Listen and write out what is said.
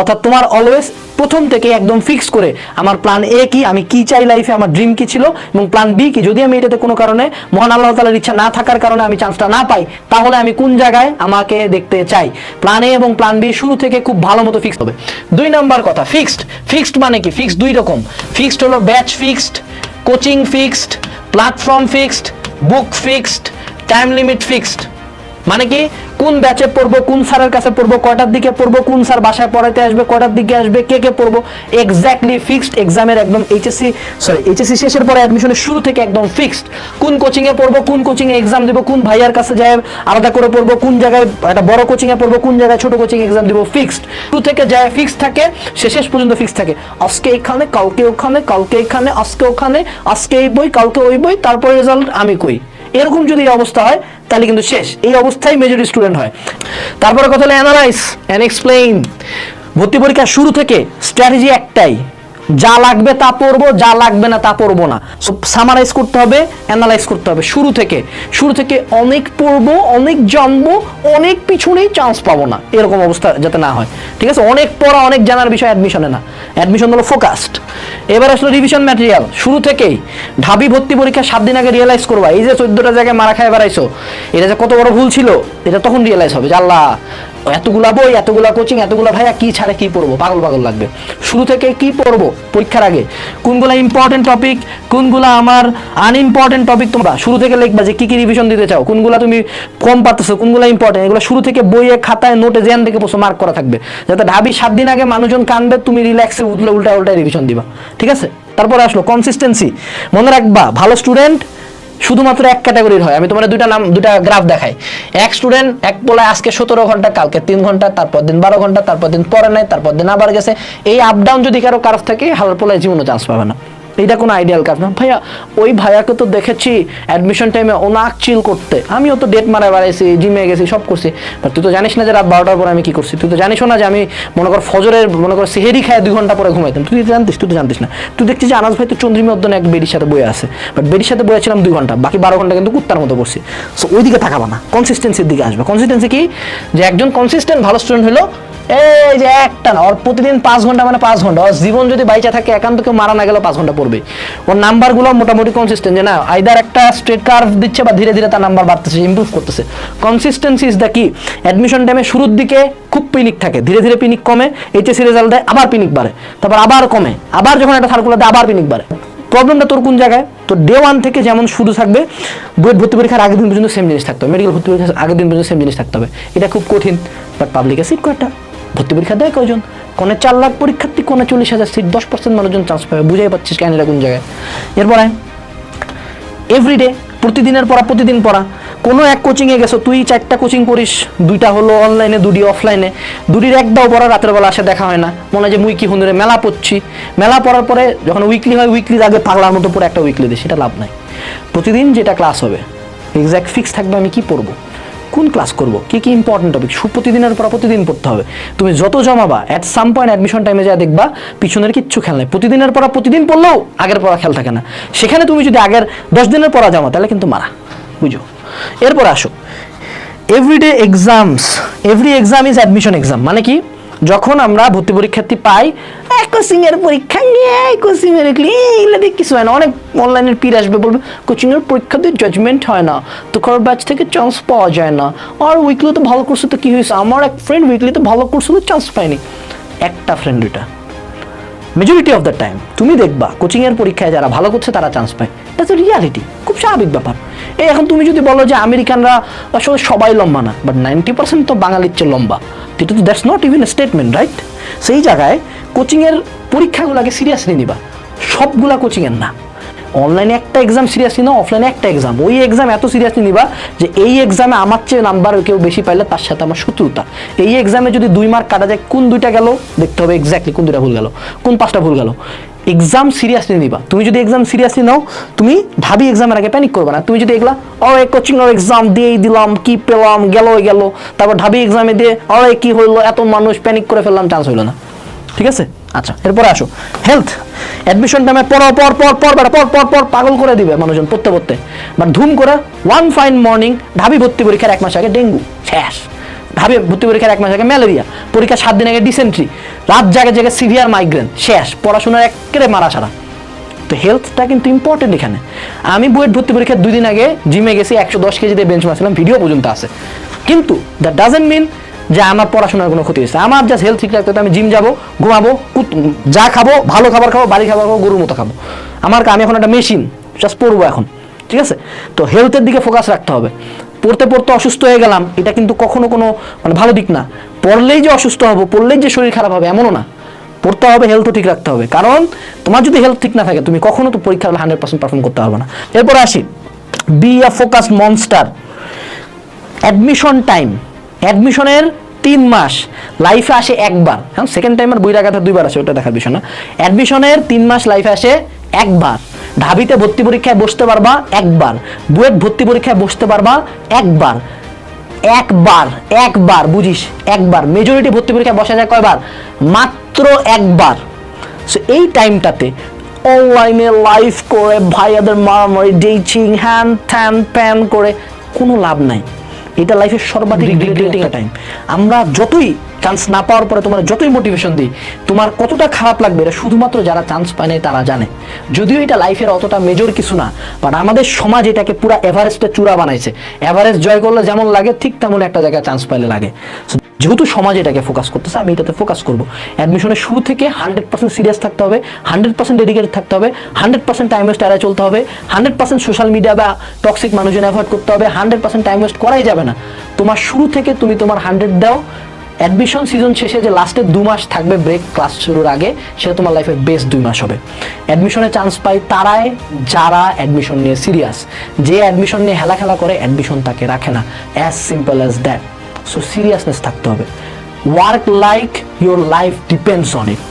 অর্থাৎ তোমার অলওয়েজ প্রথম থেকে একদম ফিক্স করে আমার প্ল্যান এ কি, আমি কি চাই লাইফে আমার ড্রিম কি ছিল এবং প্ল্যান বি কি। যদি আমি এটাতে কোনো কারণে মহান আল্লাহ তালার ইচ্ছা না থাকার কারণে আমি চান্সটা না পাই, তাহলে আমি কোন জায়গায় আমাকে দেখতে চাই? প্ল্যান এ এবং প্ল্যান বি শুরু থেকে খুব ভালো মতো ফিক্সড হবে। দুই নাম্বার কথা ফিক্সড ফিক্সড মানে কি? ফিক্সড দুই রকম। ফিক্সড হলো batch fixed coaching fixed platform fixed book fixed time limit fixed মানে কি? কোন ব্যাচে পড়ব, কোন স্যারের কাছে পড়ব, কয়টার দিকে পড়ব, কোন স্যার বাসায় পড়াতে আসবে, কয়টার দিকে আসবে, কে কে পড়ব? এক্স্যাক্টলি ফিক্সড এক্সামের একদম এইচএসসি সরি এইচএসসি শেষের পরে অ্যাডমিশনের শুরু থেকে একদম ফিক্সড কোন কোচিংয়ে পড়ব, কোন কোচিংয়ে এক্সাম দেবো, কোন ভাইয়ার কাছে যায় আলাদা করে পড়ব, কোন জায়গায় একটা বড় কোচিংয়ে পড়ব, কোন জায়গায় ছোট কোচিং এক্সাম দেবো ফিক্সড শুরু থেকে যায় ফিক্সড থাকে, সে শেষ পর্যন্ত ফিক্সড থাকে। আজকে এখানে, কালকে ওখানে, কালকে এখানে, আজকে ওখানে, আজকে এই বই, কালকে ওই বই, তারপর রেজাল্ট আমি কই? এরকম যদি অবস্থা হয়, তাহলে কিন্তু শেষ। এই অবস্থায় মেজর স্টুডেন্ট হয়। তারপরে কথা হলো অ্যানালাইজ অ্যান্ড এক্সপ্লেইন ভর্তি পরীক্ষা শুরু থেকে স্ট্র্যাটেজি একটাই। যা লাগবে তা পড়ব যা লাগবে না তা পড়ব না। সামারাইজ করতে হবে অ্যানালাইজ করতে হবে। শুরু থেকে শুরু থেকে অনেক পড়ব, অনেক জানব, অনেক পিছনেই চান্স পাবো না। এরকম অবস্থা যাতে না হয়। ঠিক আছে? অনেক পড়া, অনেক জানার বিষয় অ্যাডমিশনে না। অ্যাডমিশন হলো ফোকাসড এবার আসলো রিভিশন ম্যাটেরিয়াল শুরু থেকেই ঢাবি ভর্তি পরীক্ষা সাত দিন আগে রিয়েলাইজ করবা। এই যে চোদ্দটা জায়গায় মারা খায় বেড়াইছো, এটা যে কত বড় ভুল ছিল, এটা তখন রিয়েলাইজ হবে যে আল্লাহ এতগুলা বই, এতগুলা কোচিং এতগুলা ভাইয়া কি ছাড়ে, কি পড়ব? পাগল পাগল লাগবে। শুরু থেকে কি পড়ব? পরীক্ষার আগে। কোনগুলা ইম্পর্টেন্ট টপিক কোনগুলা আমার আনইম্পর্টেন্ট টপিক তোমরা? শুরু থেকে লিখবা যে কি কী রিভিশন দিতে চাও। কোনগুলা তুমি কম পারতেছো, কোনগুলা ইম্পর্টেন্ট এগুলো শুরু থেকে বইয়ে, খাতায় নোটে জেন থেকে বসে মার্ক করা থাকবে। যাতে ঢাবি সাত দিন আগে মানুষজন কানবে, তুমি রিল্যাক্সে উঠলে উল্টা উল্টা রিভিশন দিবা। ঠিক আছে? তারপরে আসলো কনসিস্টেন্সি মনে রাখবা, ভালো স্টুডেন্ট শুধুমাত্র এক ক্যাটাগরির হয়। আমি তোমার দুটা নাম দুটা গ্রাফ দেখাই। এক স্টুডেন্ট এক পোলায় আজকে সতেরো ঘণ্টা, কালকে তিন ঘণ্টা, তারপর দিন বারো ঘণ্টা, তারপর দিন পরে নাই, তারপর দিন আবার গেছে। এই আপডাউন যদি কারও কারফ থাকে হালার পোলায় জীবনও চান্স পাবে না। এইটা কোনো আইডিয়াল কাজ না। ভাইয়া, ওই ভাইয়াকে তো দেখেছি অ্যাডমিশন টাইমে ওনাক চিল করতে। আমিও তো ডেট মারা বেড়াইছি জিমে গেছি, সব করছি। তুই তো জানিস না যে রাত বারোটার পরে আমি কি করছি? তুই তো জানিস না যে আমি মনে কর ফজরের, মনে কর সেহেরি খায় দুই ঘণ্টা পরে ঘুমাইতাম। তুই জানতিস, তুই তো জানতিস না। তুই দেখছিস যে আনাজ ভাই তো চন্দ্রিমী অধ্যয়নে এক বেডির সাথে বয়ে আছে। বাট বেডির সাথে বয়েছিলাম দুই ঘণ্টা, বাকি বারো ঘণ্টা কিন্তু কুত্তার মতো বসছি। সো ওই দিকে তাকাবা না কনসিস্টেন্সির দিকে আসবে। কনসিস্টেন্সি কি? যে একজন কনসিস্টেন্ট ভালো স্টুডেন্ট হলো এই যে একটা না, ওর প্রতিদিন পাঁচ ঘণ্টা মানে পাঁচ ঘণ্টা। ওর জীবন যদি বাইচা থাকে, একান্ত কেউ মারা না গেলেও পাঁচ ঘণ্টা পড়বে। ওর নাম্বারগুলো মোটামুটি কনসিস্টেন্ট যে না আইদার একটা স্ট্রেট কার্ভ দিচ্ছে বা ধীরে ধীরে তার নাম্বার বাড়তেছে ইমপ্রুভ করতেছে। কনসিস্টেন্সি ইজ দ্য কি অ্যাডমিশন টাইমে শুরুর দিকে খুব পিনিক থাকে। ধীরে ধীরে পিনিক কমে এইচএসসি রেজাল্ট দেয়, আবার পিনিক বাড়ে। তারপর আবার কমে, আবার যখন একটা সার্কুলার দেয়, আবার পিনিক বাড়ে। প্রবলেমটা তোর কোন জায়গায়? তো ডে ওয়ান থেকে যেমন শুরু থাকবে, বুয়েট ভর্তি পরীক্ষার আগের দিন পর্যন্ত সেম জিনিস থাকতে হবে। মেডিকেল ভর্তি পরীক্ষার আগের দিন পর্যন্ত সেম জিনিস থাকতে হবে। এটা খুব কঠিন বাট পাবলিকে সিট কয়টা ভর্তি পরীক্ষা দেয় কয়জন? কোনে চার লাখ পরীক্ষার্থী, কোনে চল্লিশ হাজার সিট, দশ পার্সেন্ট মানুষজন চান্স পাবে বুঝাই পাচ্ছিস এটা কোন জায়গায়? এরপরে এভরিডে প্রতিদিনের পড়া, প্রতিদিন পড়া। কোনো এক কোচিংয়ে গেছো, তুই চারটা কোচিং করিস, দুইটা হলো অনলাইনে দুটি অফলাইনে দুটির একটাও পড়া রাতের বেলা আসে, দেখা হয় না। মনে হয় যে মুই কি মেলা পড়ছি। মেলা পড়ার পরে যখন উইকলি হয় উইকলি আগে পাগলার মতো পরে একটা উইকলি দিই, সেটা লাভ নাই। প্রতিদিন যেটা ক্লাস হবে এক্স্যাক্ট ফিক্স থাকবে আমি কি পড়ব? কোন ক্লাস করব? কি কি ইম্পর্টেন্ট টপিক প্রতিদিনের পর প্রতিদিন পড়তে হবে। তুমি যত জমাবা অ্যাট সাম পয়েন্ট অ্যাডমিশন টাইমে যা দেখবা, পিছনের কিচ্ছু খেল নাই। প্রতিদিনের পর প্রতিদিন পড়লেও আগের পড়া খেল থাকে না। সেখানে তুমি যদি আগের দশ দিনের পড়া জমা তাহলে কিন্তু মারা। বুঝো? এরপর আসো। Everyday exams every exam is admission exam মানে কি? যখন আমরা ভর্তি পরীক্ষার্থী পাই কোচিং এর পরীক্ষা নিয়ে কোচিং এর এইগুলো দিয়ে কিছু হয় না। অনেক অনলাইনের পির আসবে, বলবে কোচিং এর পরীক্ষা দিয়ে জাজমেন্ট হয় না। তো কারোর ব্যাচ থেকে চান্স পাওয়া যায় না। আর উইকলি তো ভালো করছে তো কি হয়েছে? আমার এক ফ্রেন্ড উইকলি তো ভালো করছিল চান্স পায়নি। একটা ফ্রেন্ড ওইটা মেজরিটি অফ দ্য টাইম তুমি দেখবা কোচিংয়ের পরীক্ষায় যারা ভালো করছে, তারা চান্স পায়। দ্যাটস রিয়ালিটি খুব স্বাভাবিক ব্যাপার। এই এখন তুমি যদি বলো যে আমেরিকানরা আসলে সবাই লম্বা না বাট নাইনটি পার্সেন্ট তো বাঙালির চেয়ে লম্বা। এটা তো that's not even statement right সেই জায়গায় কোচিংয়ের পরীক্ষাগুলোকে সিরিয়াসলি নিবা। সবগুলা কোচিংয়ের না। অনলাইনে একটা এক্সাম সিরিয়াসলি না অফলাইনে একটা এক্সাম ওই এক্সাম এত সিরিয়াসলি নিবা যে এই এক্সামে আমার চেয়ে নাম্বার কেউ বেশি পাইলে তার সাথে আমার শত্রুতা। এই এক্সামে যদি দুই মার্ক কাটা যায়, কোন দুইটা গেল? দেখতে হবে এক্স্যাক্টলি কোন দুইটা ভুল গেল। কোন পাঁচটা ভুল গেল। এক্সাম সিরিয়াসলি নিবা। তুমি যদি এক্সাম সিরিয়াসলি নাও, তুমি ভাবি এক্সামের আগে প্যানিক করবে না। তুমি যদি এগুলা ও কোচিং এর এক্সাম দিয়েই দিলাম, কি পেলাম গেল গেল। তারপর ঢাবি এক্সামে দিয়ে ও কি হইল? এত মানুষ প্যানিক করে ফেললাম চান্স হইল না। ঠিক আছে? আচ্ছা এরপরে আসো। হেলথ অ্যাডমিশন টাইমে পর পর পর পর পর পর পর পাগল করে দিবে মানুষজন পড়তে পড়তে। বাট ধুম করে ওয়ান ফাইন মর্নিং ঢাবি ভর্তি পরীক্ষার এক মাস আগে ডেঙ্গু, শেষ। ঢাবি ভর্তি পরীক্ষার এক মাস আগে ম্যালেরিয়া পরীক্ষা সাত দিন আগে ডিসেন্ট্রি রাত জাগে জায়গায় সিভিয়ার মাইগ্রেন শেষ, পড়াশোনার একেবারে মারা ছাড়া তো হেলথটা কিন্তু ইম্পর্টেন্ট এখানে। আমি বুয়েট ভর্তি পরীক্ষার দুই দিন আগে জিমে গেছি, একশো দশ কেজিতে বেঞ্চ মারছিলাম ভিডিও পর্যন্ত আছে। কিন্তু দ্যাট ডাজেন্ট মিন যে আমার পড়াশোনার কোনো ক্ষতি হয়েছে। আমার জাস্ট হেলথ ঠিক রাখতে আমি জিম যাব, ঘুমাবো যা খাব, ভালো খাবার খাব বাড়ি খাবার খাব, গরুর মতো খাব। আমার আমি এখন একটা মেশিন জাস্ট পড়ব এখন, ঠিক আছে? তো হেলথের দিকে ফোকাস রাখতে হবে। পড়তে পড়তে অসুস্থ হয়ে গেলাম, এটা কিন্তু কখনো কোনো মানে ভালো দিক না। পড়লেই যে অসুস্থ হব, পড়লেই যে শরীর খারাপ হবে, এমনও না। পড়তে হবে হেলথও ঠিক রাখতে হবে। কারণ তোমার যদি হেলথ ঠিক না থাকে, তুমি কখনো তো পরীক্ষা হান্ড্রেড পার্সেন্ট পারফর্ম করতে পারবে না। এরপর আসি। Be a focus monster admission time অ্যাডমিশনের তিন মাস লাইফে আসে একবার। হ্যাঁ সেকেন্ড টাইম আর বই রাখাতে দুইবার আসে, ওটা দেখার বিষয় না। অ্যাডমিশনের তিন মাস লাইফে আসে একবার। ঢাবিতে ভর্তি পরীক্ষায় বসতে পারবা একবার। বুয়েট ভর্তি পরীক্ষায় বসতে পারবা একবার। একবার একবার, বুঝিস? একবার। মেজরিটি ভর্তি পরীক্ষায় বসা যায় কয়বার? মাত্র একবার। সো এই টাইমটাতে অনলাইনে লাইভ করে, ভাইয়াদের মারামারি ডেটিং হ্যান ত্যান প্যান করে কোনো লাভ নাই। এটা লাইফের সর্বাধিক রিগ্রেটিং টাইম আমরা যতই চান্স না পাওয়ার পরে তোমার যতই মোটিভেশন দিই, তোমার কতটা খারাপ লাগবে এটা শুধুমাত্র যারা চান্স পায় নাই তারা জানে। যদিও এটা লাইফের অতটা মেজর কিছু না বাট আমাদের সমাজ এটাকে পুরো এভারেস্টের চূড়া বানাইছে। এভারেস্ট জয় করলে যেমন লাগে, ঠিক তেমন একটা জায়গায় চান্স পাইলে লাগে। যেহেতু সমাজ এটাকে ফোকাস করতেছে, আমি এটাতে ফোকাস করব। অ্যাডমিশনের শুরু থেকে হান্ড্রেড পার্সেন্ট সিরিয়াস থাকতে হবে হান্ড্রেড পার্সেন্ট ডেডিকেটেড থাকতে হবে হান্ড্রেড পার্সেন্ট টাইম ওয়েস্ট এড়ায় চলতে হবে হান্ড্রেড পার্সেন্ট সোশ্যাল মিডিয়া বা টক্সিক মানুষজন অ্যাভয়েড করতে হবে হান্ড্রেড পার্সেন্ট টাইম ওয়েস্ট করাই যাবে না। তোমার শুরু থেকে তুমি তোমার হান্ড্রেড দাও অ্যাডমিশন সিজন শেষে যে লাস্টের দু মাস থাকবে ব্রেক ক্লাস শুরুর আগে, সেটা তোমার লাইফের বেস্ট দুই মাস হবে। অ্যাডমিশনে চান্স পাই তারাই যারা অ্যাডমিশন নিয়ে সিরিয়াস যে অ্যাডমিশন নিয়ে হেলা খেলা করে অ্যাডমিশন তাকে রাখে না। As simple as that so seriousness থাকতে হবে। Work like your life depends on it